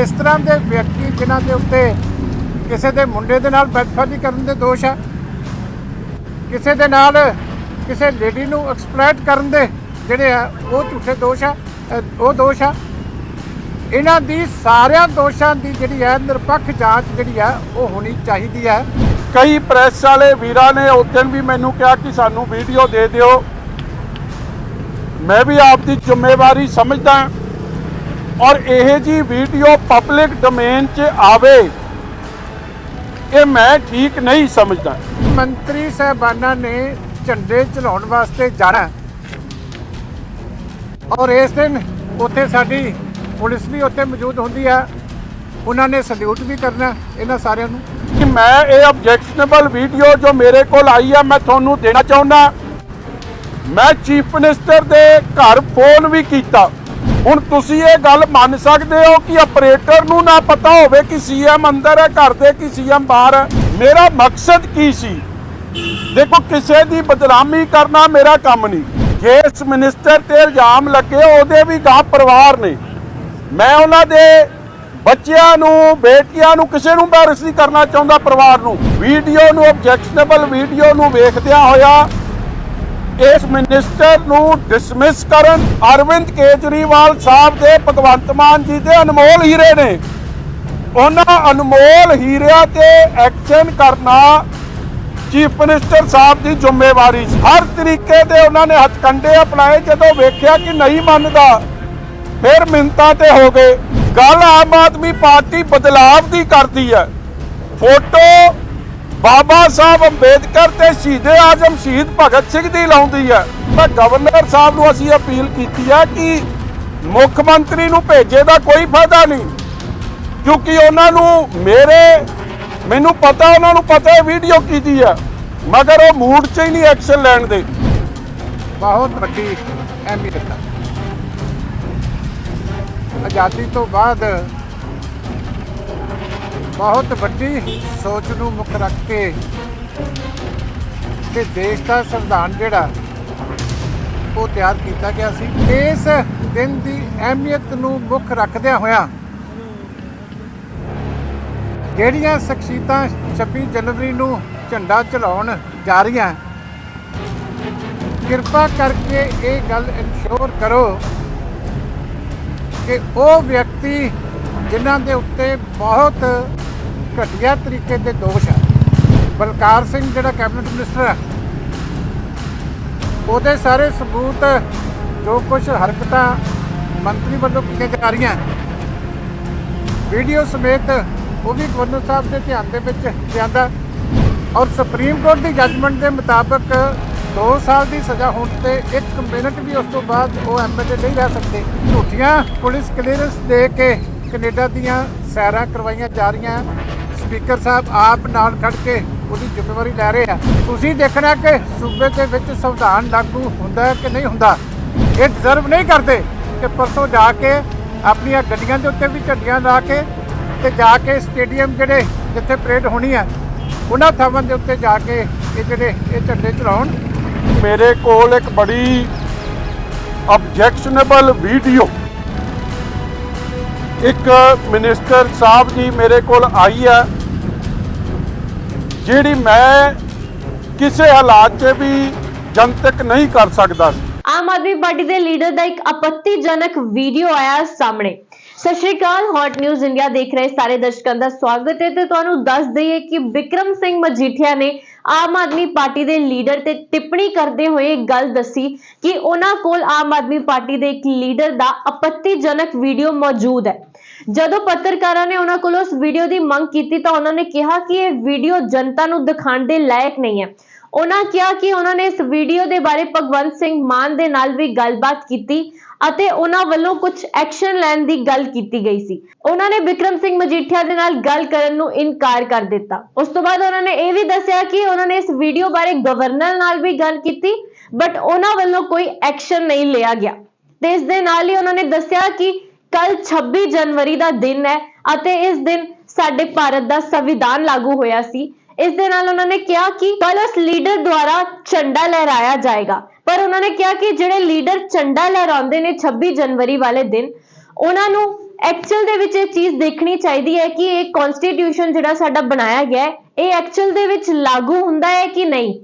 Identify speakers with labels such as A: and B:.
A: ਇਸ ਤਰ੍ਹਾਂ ਦੇ ਵਿਅਕਤੀ ਜਿਨ੍ਹਾਂ ਦੇ ਉੱਤੇ ਕਿਸੇ ਦੇ ਮੁੰਡੇ ਦੇ ਨਾਲ ਬਦਫੈਲੀ ਕਰਨ ਦੇ ਦੋਸ਼ ਆ, ਕਿਸੇ ਦੇ ਨਾਲ ਕਿਸੇ ਲੇਡੀ ਨੂੰ ਐਕਸਪਲੋਇਟ ਕਰਨ ਦੇ ਜਿਹੜੇ ਆ, ਉਹ ਝੂਠੇ ਦੋਸ਼ ਆ ਉਹ ਦੋਸ਼ ਆ। ਇਹਨਾਂ ਦੀ ਸਾਰਿਆਂ ਦੋਸ਼ਾਂ ਦੀ ਜਿਹੜੀ ਹੈ ਨਿਰਪੱਖ ਜਾਂਚ ਜਿਹੜੀ ਆ, ਉਹ ਹੋਣੀ ਚਾਹੀਦੀ ਹੈ
B: ਕਈ ਪ੍ਰੈਸ ਵਾਲੇ ਵੀਰਾਂ ਨੇ ਉਸ ਦਿਨ ਵੀ ਮੈਨੂੰ ਕਿਹਾ ਕਿ ਸਾਨੂੰ ਵੀਡੀਓ ਦੇ ਦਿਓ। ਮੈਂ ਵੀ ਆਪ ਦੀ ਜ਼ਿੰਮੇਵਾਰੀ ਸਮਝਦਾ। ਔਰ ਇਹ ਜੀ ਵੀਡੀਓ ਪਬਲਿਕ ਡੋਮੇਨ 'ਚ ਆਵੇ ਇਹ ਮੈਂ ਠੀਕ ਨਹੀਂ ਸਮਝਦਾ।
A: ਮੰਤਰੀ ਸਾਹਿਬਾਨਾਂ ਨੇ ਝੰਡੇ ਚਲਾਉਣ ਵਾਸਤੇ ਜਾਣਾ ਔਰ ਇਸ ਦਿਨ ਉੱਥੇ ਸਾਡੀ ਪੁਲਿਸ ਵੀ ਉੱਥੇ ਮੌਜੂਦ ਹੁੰਦੀ ਆ। ਉਹਨਾਂ ਨੇ ਸਲੂਟ ਵੀ ਕਰਨਾ ਇਹਨਾਂ ਸਾਰਿਆਂ ਨੂੰ।
B: ਕਿ ਮੈਂ ਇਹ ਆਬਜੈਕਸ਼ਨੇਬਲ ਵੀਡੀਓ ਜੋ ਮੇਰੇ ਕੋਲ ਆਈ ਆ ਮੈਂ ਤੁਹਾਨੂੰ ਦੇਣਾ ਚਾਹੁੰਦਾ। ਮੈਂ ਚੀਫ ਮਿਨਿਸਟਰ ਦੇ ਘਰ ਫੋਨ ਵੀ ਕੀਤਾ। ਹੁਣ ਤੁਸੀਂ ਇਹ ਗੱਲ ਮੰਨ ਸਕਦੇ ਹੋ ਕਿ ਆਪਰੇਟਰ ਨੂੰ ਨਾ ਪਤਾ ਹੋਵੇ ਕਿ ਸੀਐਮ ਅੰਦਰ ਹੈ, ਘਰ ਦੇ ਕਿ ਸੀਐਮ ਬਾਹਰ ਹੈ। ਮੇਰਾ ਮਕਸਦ ਕੀ ਸੀ? ਦੇਖੋ, ਕਿਸੇ ਦੀ ਬਦਨਾਮੀ ਕਰਨਾ ਮੇਰਾ ਕੰਮ ਨਹੀਂ। ਜਿਸ ਮਿਨਿਸਟਰ ਤੇ ਇਲਜ਼ਾਮ ਲੱਗੇ, ਉਹਦੇ ਵੀ ਗਾਂ ਪਰਿਵਾਰ ਨੇ। ਮੈਂ ਉਹਨਾਂ ਦੇ ਬੱਚਿਆਂ ਨੂੰ, ਬੇਟੀਆਂ ਨੂੰ ਕਿਸੇ ਨੂੰ ਬਾਰਸ ਨਹੀਂ ਕਰਨਾ ਚਾਹੁੰਦਾ ਪਰਿਵਾਰ ਨੂੰ। ਵੀਡੀਓ ਨੂੰ ਆਬਜੈਕਸ਼ਨੇਬਲ ਵੀਡੀਓ ਨੂੰ ਵੇਖਦਿਆਂ ਹੋਇਆ ਇਸ ਮਿਨਿਸਟਰ ਨੂੰ ਡਿਸਮਿਸ ਕਰਨ ਅਰਵਿੰਦ ਕੇਜਰੀਵਾਲ ਸਾਹਿਬ ਦੇ ਭਗਵੰਤ ਮਾਨ ਜੀ ਦੇ ਅਨਮੋਲ ਹੀਰੇ ਨੇ। ਉਹਨਾਂ ਅਨਮੋਲ ਹੀਰਿਆਂ ਤੇ ਐਕਸ਼ਨ ਕਰਨਾ ਚੀਫ ਮਿਨਿਸਟਰ ਸਾਹਿਬ ਦੀ ਜ਼ਿੰਮੇਵਾਰੀ ਹਰ ਤਰੀਕੇ ਦੇ ਉਹਨਾਂ ਨੇ ਹੱਥਕੰਡੇ ਅਪਣਾਏ, ਜਦੋਂ ਵੇਖਿਆ ਕਿ ਨਹੀਂ ਮੰਨਦਾ, ਫਿਰ ਮਿੰਤਾਂ ਤੇ ਹੋ ਗਏ। ਗੱਲ ਆਮ ਆਦਮੀ ਪਾਰਟੀ ਬਦਲਾਵ ਦੀ ਕਰਦੀ ਹੈ। ਫੋਟੋ ਬਾਬਾ ਸਾਹਿਬ ਅੰਬੇਦਕਰ ਤੇ ਸ਼ਹੀਦੇ ਆਜਮ ਸ਼ਹੀਦ ਭਗਤ ਸਿੰਘ ਦੀ ਲਾਉਂਦੀ ਹੈ। ਤਾਂ ਗਵਰਨਰ ਸਾਹਿਬ ਨੂੰ ਅਸੀਂ ਅਪੀਲ ਕੀਤੀ ਹੈ ਕਿ ਮੁੱਖ ਮੰਤਰੀ ਨੂੰ ਭੇਜੇ ਦਾ ਕੋਈ ਫਾਇਦਾ ਨਹੀਂ। ਕਿਉਂਕਿ ਉਹਨਾਂ ਨੂੰ ਮੇਰੇ, ਮੈਨੂੰ ਪਤਾ ਉਹਨਾਂ ਨੂੰ ਪਤਾ ਵੀਡੀਓ ਕੀਤੀ ਹੈ। ਮਗਰ ਉਹ ਮੂਡ 'ਚ ਹੀ ਨਹੀਂ ਐਕਸ਼ਨ ਲੈਣ ਦੇ।
A: ਬਹੁਤ ਵੱਡੀ ਅਹਿਮੀਅਤ ਹੈ। ਆਜ਼ਾਦੀ ਤੋਂ ਬਾਅਦ ਬਹੁਤ ਵੱਡੀ ਸੋਚ ਨੂੰ ਮੁੱਖ ਰੱਖ ਕੇ ਤੇ ਦੇਸ਼ ਦਾ ਸੰਵਿਧਾਨ ਜਿਹੜਾ, ਉਹ ਤਿਆਰ ਕੀਤਾ ਗਿਆ ਸੀ। ਇਸ ਦਿਨ ਦੀ ਅਹਿਮੀਅਤ ਨੂੰ ਮੁੱਖ ਰੱਖਦਿਆਂ ਹੋਇਆਂ ਜਿਹੜੀਆਂ ਸ਼ਖਸੀਅਤਾਂ 26 ਜਨਵਰੀ ਨੂੰ ਝੰਡਾ ਚਲਾਉਣ ਜਾ ਰਹੀਆਂ, ਕਿਰਪਾ ਕਰਕੇ ਇਹ ਗੱਲ ਇਨਸ਼ੋਰ ਕਰੋ ਕਿ ਉਹ ਵਿਅਕਤੀ ਜਿਨ੍ਹਾਂ ਦੇ ਉੱਤੇ ਬਹੁਤ ਘਟੀਆ ਤਰੀਕੇ ਦੇ ਦੋਸ਼ ਆ। ਬਲਕਾਰ ਸਿੰਘ ਜਿਹੜਾ ਕੈਬਨਿਟ ਮਿਨਿਸਟਰ ਹੈ ਉਹਦੇ ਸਾਰੇ ਸਬੂਤ, ਜੋ ਕੁਝ ਹਰਕਤਾਂ ਮੰਤਰੀ ਵੱਲੋਂ ਕੀਤੀਆਂ ਜਾ ਰਹੀਆਂ, ਵੀਡੀਓ ਸਮੇਤ ਉਹ ਵੀ ਗਵਰਨਰ ਸਾਹਿਬ ਦੇ ਧਿਆਨ ਦੇ ਵਿੱਚ ਜਾਂਦਾ ਔਰ ਸੁਪਰੀਮ ਕੋਰਟ ਦੀ ਜੱਜਮੈਂਟ ਦੇ ਮੁਤਾਬਕ 2 ਸਾਲ ਦੀ ਸਜ਼ਾ ਹੋਣ ਤੇ 1 ਮਿੰਟ ਵੀ ਉਸ ਤੋਂ ਬਾਅਦ ਉਹ ਐਮਐਲਏ ਨਹੀਂ ਰਹਿ ਸਕਦੇ। ਝੂਠੀਆਂ ਪੁਲਿਸ ਕਲੀਅਰੈਂਸ ਦੇ ਕੇ ਕੈਨੇਡਾ ਦੀਆਂ ਸੈਰਾਂ ਕਰਵਾਈਆਂ ਜਾ ਰਹੀਆਂ। ਸਪੀਕਰ ਸਾਹਿਬ ਆਪ ਨਾਲ ਖੜ ਕੇ ਉਹਦੀ ਜ਼ਿੰਮੇਵਾਰੀ ਲੈ ਰਹੇ ਆ। ਤੁਸੀਂ ਦੇਖਣਾ ਕਿ ਸੂਬੇ ਦੇ ਵਿੱਚ ਸੰਵਿਧਾਨ ਲਾਗੂ ਹੁੰਦਾ ਹੈ ਕਿ ਨਹੀਂ ਹੁੰਦਾ? ਇਹ ਡਿਜ਼ਰਵ ਨਹੀਂ ਕਰਦੇ ਕਿ ਪਰਸੋਂ ਜਾ ਕੇ ਆਪਣੀਆਂ ਗੱਡੀਆਂ ਦੇ ਉੱਤੇ ਵੀ ਝੰਡੀਆਂ ਲਾ ਕੇ ਤੇ ਜਾ ਕੇ ਸਟੇਡੀਅਮ ਜਿਹੜੇ ਜਿੱਥੇ ਪਰੇਡ ਹੋਣੀ ਹੈ ਉਹਨਾਂ ਥਾਵਾਂ ਦੇ ਉੱਤੇ ਜਾ ਕੇ ਇਹ ਜਿਹੜੇ ਇਹ ਝੰਡੇ ਚਲਾਉਣ
B: ਮੇਰੇ ਕੋਲ ਇੱਕ ਬੜੀ ਆਬਜੈਕਸ਼ਨੇਬਲ ਵੀਡੀਓ ਇੱਕ ਮਿਨਿਸਟਰ ਸਾਹਿਬ ਜੀ ਮੇਰੇ ਕੋਲ ਆਈ ਹੈ, ਜਿਹੜੀ ਮੈਂ ਕਿਸੇ ਹਾਲਾਤ 'ਚ ਵੀ ਜਨਤਕ ਨਹੀਂ ਕਰ ਸਕਦਾ ਸੀ।
C: ਆਮ ਆਦਮੀ ਪਾਰਟੀ ਦੇ ਲੀਡਰ ਦਾ ਇੱਕ ਆਪੱਤੀਜਨਕ ਵੀਡੀਓ ਆਇਆ ਸਾਹਮਣੇ। Sat Sri Akal hot news India ਦੇਖ ਰਹੇ ਸਾਰੇ ਦਰਸ਼ਕਾਂ ਦਾ ਸਵਾਗਤ ਹੈ ਤੇ ਤੁਹਾਨੂੰ ਦੱਸ ਦਈਏ ਕਿ ਵਿਕਰਮ ਸਿੰਘ ਮਜੀਠੀਆ ਨੇ ਆਮ ਆਦਮੀ ਪਾਰਟੀ ਦੇ ਲੀਡਰ ਤੇ ਟਿੱਪਣੀ ਕਰਦੇ ਹੋਏ ਇੱਕ ਗੱਲ ਦੱਸੀ ਕਿ ਉਹਨਾਂ ਕੋਲ ਆਮ ਆਦਮੀ ਪਾਰਟੀ ਦੇ ਇੱਕ ਲੀਡਰ ਦਾ ਆਪੱਤੀਜਨਕ ਵੀਡੀਓ ਮੌਜੂਦ ਹੈ। ਜਦੋਂ ਪੱਤਰਕਾਰਾਂ ਨੇ ਉਹਨਾਂ ਕੋਲੋਂ ਉਸ ਵੀਡੀਓ ਦੀ ਮੰਗ ਕੀਤੀ ਤਾਂ ਉਹਨਾਂ ਨੇ ਕਿਹਾ ਕਿ ਇਹ ਵੀਡੀਓ ਜਨਤਾ ਨੂੰ ਦਿਖਾਉਣ ਦੇ ਲਾਇਕ ਨਹੀਂ ਹੈ। ਉਹਨਾਂ ਕਿਹਾ ਕਿ ਉਹਨਾਂ ਨੇ ਇਸ ਵੀਡੀਓ ਦੇ ਬਾਰੇ ਭਗਵੰਤ ਸਿੰਘ ਮਾਨ ਦੇ ਨਾਲ ਵੀ ਗੱਲਬਾਤ ਕੀਤੀ ਅਤੇ ਉਹਨਾਂ ਵੱਲੋਂ ਕੁਝ ਐਕਸ਼ਨ ਲੈਣ ਦੀ ਗੱਲ ਕੀਤੀ ਗਈ ਸੀ। ਉਹਨਾਂ ਨੇ ਵਿਕਰਮ ਸਿੰਘ ਮਜੀਠੀਆ ਦੇ ਨਾਲ ਗੱਲ ਕਰਨ ਨੂੰ ਇਨਕਾਰ ਕਰ ਦਿੱਤਾ। ਉਸ ਤੋਂ ਬਾਅਦ ਉਹਨਾਂ ਨੇ ਇਹ ਵੀ ਦੱਸਿਆ ਕਿ ਉਹਨਾਂ ਨੇ ਇਸ ਵੀਡੀਓ ਬਾਰੇ ਗਵਰਨਰ ਨਾਲ ਵੀ ਗੱਲ ਕੀਤੀ ਬਟ ਉਹਨਾਂ ਵੱਲੋਂ ਕੋਈ ਐਕਸ਼ਨ ਨਹੀਂ ਲਿਆ ਗਿਆ। ਤੇ ਇਸ ਦੇ ਨਾਲ ਹੀ ਉਹਨਾਂ ਨੇ ਦੱਸਿਆ ਕਿ ਕੱਲ 26 ਜਨਵਰੀ ਦਾ ਦਿਨ ਹੈ ਅਤੇ ਇਸ ਦਿਨ ਸਾਡੇ ਭਾਰਤ ਦਾ ਸੰਵਿਧਾਨ ਲਾਗੂ ਹੋਇਆ ਸੀ। ਇਸ ਦੇ ਨਾਲ ਉਹਨਾਂ ਨੇ ਕਿਹਾ ਕਿ ਕੱਲ ਉਸ ਲੀਡਰ ਦੁਆਰਾ ਝੰਡਾ ਲਹਿਰਾਇਆ ਜਾਏਗਾ। ਪਰ ਉਹਨਾਂ ਨੇ ਕਿਹਾ ਕਿ ਜਿਹੜੇ ਲੀਡਰ ਝੰਡਾ ਲਹਿਰਾਉਂਦੇ ਨੇ 26 ਜਨਵਰੀ ਵਾਲੇ ਦਿਨ, ਉਹਨਾਂ ਨੂੰ ਐਕਚੁਅਲ ਦੇ ਵਿੱਚ ਇਹ ਚੀਜ਼ ਦੇਖਣੀ ਚਾਹੀਦੀ ਹੈ ਕਿ ਇਹ ਕਨਸਟੀਟਿਊਸ਼ਨ ਜਿਹੜਾ ਸਾਡਾ ਬਣਾਇਆ ਗਿਆ ਹੈ, ਇਹ ਐਕਚੁਅਲ ਦੇ ਵਿੱਚ ਲਾਗੂ ਹੁੰਦਾ ਹੈ ਕਿ ਨਹੀਂ।